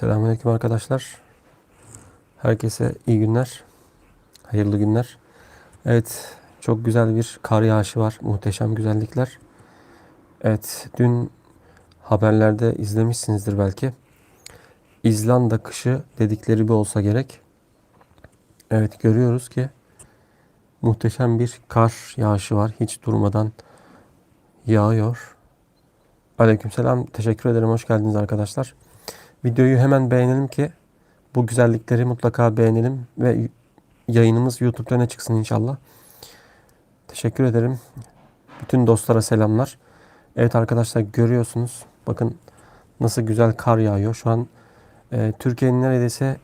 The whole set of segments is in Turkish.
Selamünaleyküm arkadaşlar. Herkese iyi günler. Hayırlı günler. Evet, çok güzel bir kar yağışı var. Muhteşem güzellikler. Evet, dün haberlerde izlemişsinizdir belki. İzlanda kışı dedikleri bir olsa gerek. Evet, görüyoruz ki muhteşem bir kar yağışı var. Hiç durmadan yağıyor. Aleykümselam. Teşekkür ederim. Hoş geldiniz arkadaşlar. Videoyu hemen beğenelim ki bu güzellikleri mutlaka beğenelim ve yayınımız YouTube'da ne çıksın inşallah. Teşekkür ederim. Bütün dostlara selamlar. Evet arkadaşlar görüyorsunuz. Bakın nasıl güzel kar yağıyor. Şu an e, Türkiye'nin neredeyse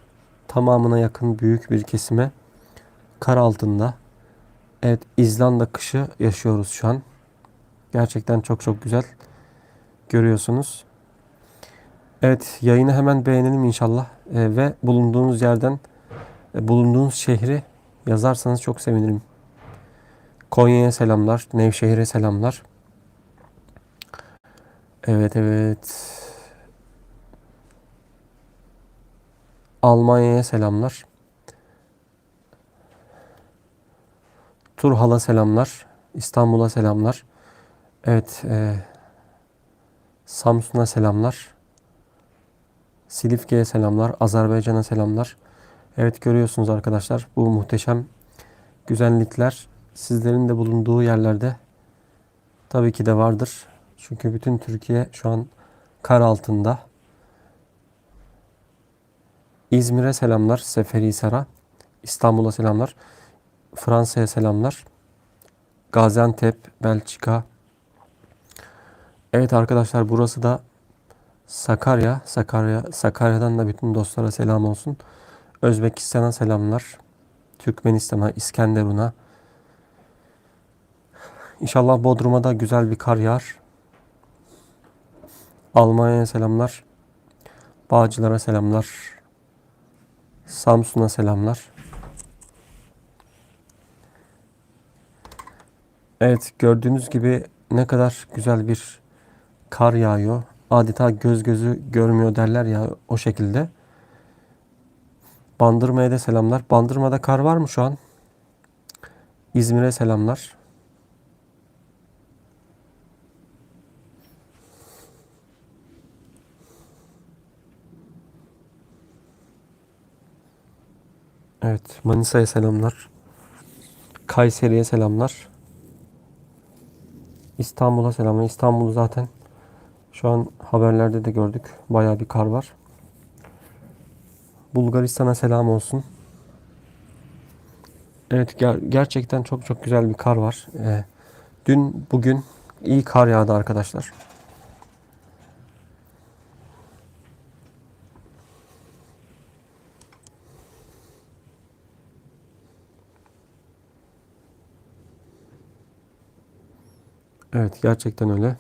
tamamına yakın büyük bir kesime kar altında. Evet İzlanda kışı yaşıyoruz şu an. Gerçekten çok çok güzel. Görüyorsunuz. Evet yayını hemen beğenelim inşallah. E, ve bulunduğunuz yerden e, bulunduğunuz şehri yazarsanız çok sevinirim. Konya'ya selamlar. Nevşehir'e selamlar. Evet evet. Almanya'ya selamlar. Turhal'a selamlar. İstanbul'a selamlar. Evet. E, Samsun'a selamlar. Silifke'ye selamlar. Azerbaycan'a selamlar. Evet görüyorsunuz arkadaşlar bu muhteşem güzellikler sizlerin de bulunduğu yerlerde tabii ki de vardır. Çünkü bütün Türkiye şu an kar altında. İzmir'e selamlar. Seferihisar'a. İstanbul'a selamlar. Fransa'ya selamlar. Gaziantep, Belçika. Evet arkadaşlar burası da Sakarya. Sakarya Sakarya'dan da bütün dostlara selam olsun. Özbekistan'a selamlar. Türkmenistan'a, İskenderun'a. İnşallah Bodrum'a da güzel bir kar yağar. Almanya'ya selamlar. Bağcılar'a selamlar. Samsun'a selamlar. Evet gördüğünüz gibi ne kadar güzel bir kar yağıyor. Adeta göz gözü görmüyor derler ya o şekilde. Bandırma'ya da selamlar. Bandırma'da kar var mı şu an? İzmir'e selamlar. Evet, Manisa'ya selamlar. Kayseri'ye selamlar. İstanbul'a selamlar. İstanbul zaten şu an haberlerde de gördük. Bayağı bir kar var. Bulgaristan'a selam olsun. Evet ger- gerçekten çok çok güzel bir kar var. Ee, dün bugün iyi kar yağdı arkadaşlar. Evet gerçekten öyle.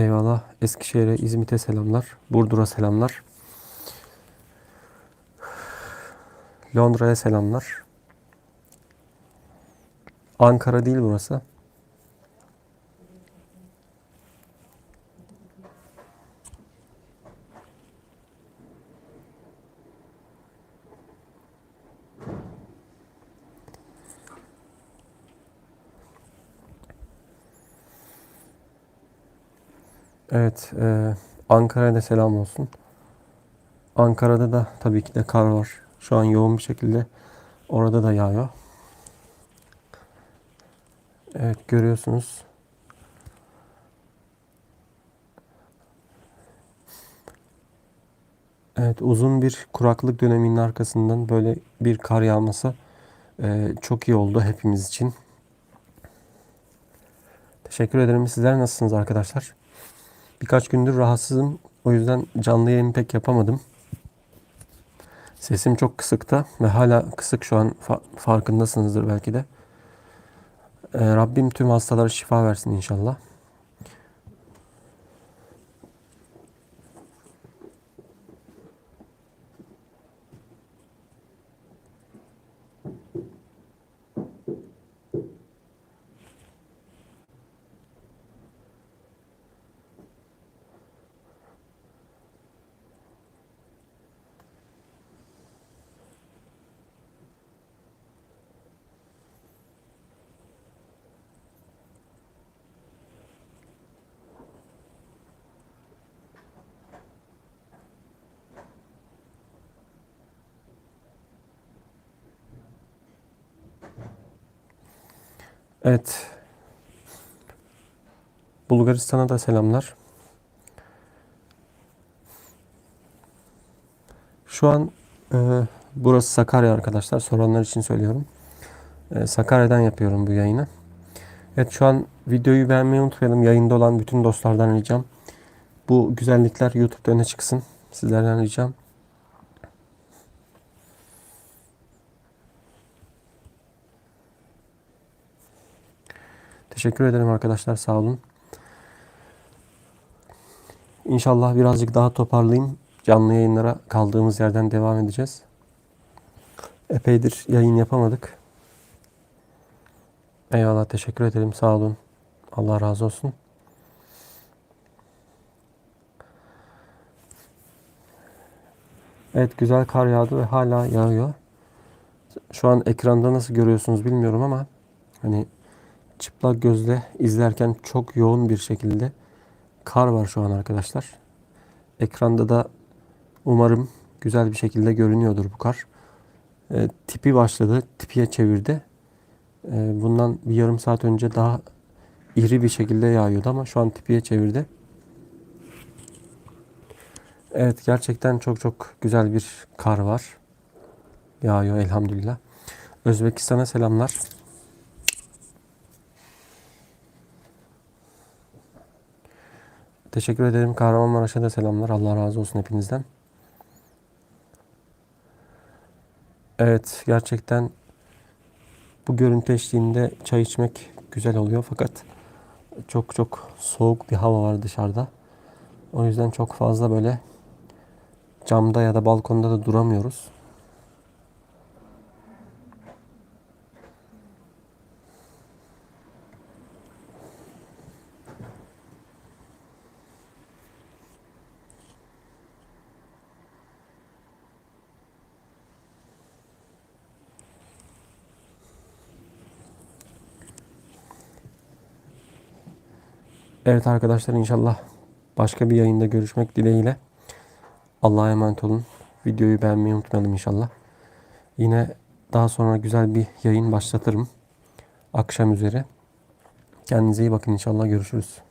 Eyvallah. Eskişehir'e, İzmit'e selamlar. Burdur'a selamlar. Londra'ya selamlar. Ankara değil burası. Evet, e, Ankara'ya da selam olsun. Ankara'da da tabii ki de kar var. Şu an yoğun bir şekilde orada da yağıyor. Evet, görüyorsunuz. Evet, uzun bir kuraklık döneminin arkasından böyle bir kar yağması e, çok iyi oldu hepimiz için. Teşekkür ederim. Sizler nasılsınız arkadaşlar? Birkaç gündür rahatsızım. O yüzden canlı yayın pek yapamadım. Sesim çok kısıkta ve hala kısık şu an fa- farkındasınızdır belki de. Ee, Rabbim tüm hastalara şifa versin inşallah. Evet. Bulgaristan'a da selamlar. Şu an e, burası Sakarya arkadaşlar. Soranlar için söylüyorum. E, Sakarya'dan yapıyorum bu yayını. Evet şu an videoyu beğenmeyi unutmayalım. Yayında olan bütün dostlardan ricam. Bu güzellikler YouTube'da öne çıksın. Sizlerden ricam. Teşekkür ederim arkadaşlar. Sağ olun. İnşallah birazcık daha toparlayayım. Canlı yayınlara kaldığımız yerden devam edeceğiz. Epeydir yayın yapamadık. Eyvallah teşekkür ederim. Sağ olun. Allah razı olsun. Evet güzel kar yağdı ve hala yağıyor. Şu an ekranda nasıl görüyorsunuz bilmiyorum ama hani çıplak gözle izlerken çok yoğun bir şekilde kar var şu an arkadaşlar. Ekranda da umarım güzel bir şekilde görünüyordur bu kar. E, tipi başladı, tipiye çevirdi. E, bundan bir yarım saat önce daha iri bir şekilde yağıyordu ama şu an tipiye çevirdi. Evet gerçekten çok çok güzel bir kar var. Yağıyor elhamdülillah. Özbekistan'a selamlar. Teşekkür ederim. Kahramanmaraş'a da selamlar. Allah razı olsun hepinizden. Evet, gerçekten bu görüntü eşliğinde çay içmek güzel oluyor fakat çok çok soğuk bir hava var dışarıda. O yüzden çok fazla böyle camda ya da balkonda da duramıyoruz. Evet arkadaşlar inşallah başka bir yayında görüşmek dileğiyle. Allah'a emanet olun. Videoyu beğenmeyi unutmayalım inşallah. Yine daha sonra güzel bir yayın başlatırım. Akşam üzeri. Kendinize iyi bakın inşallah görüşürüz.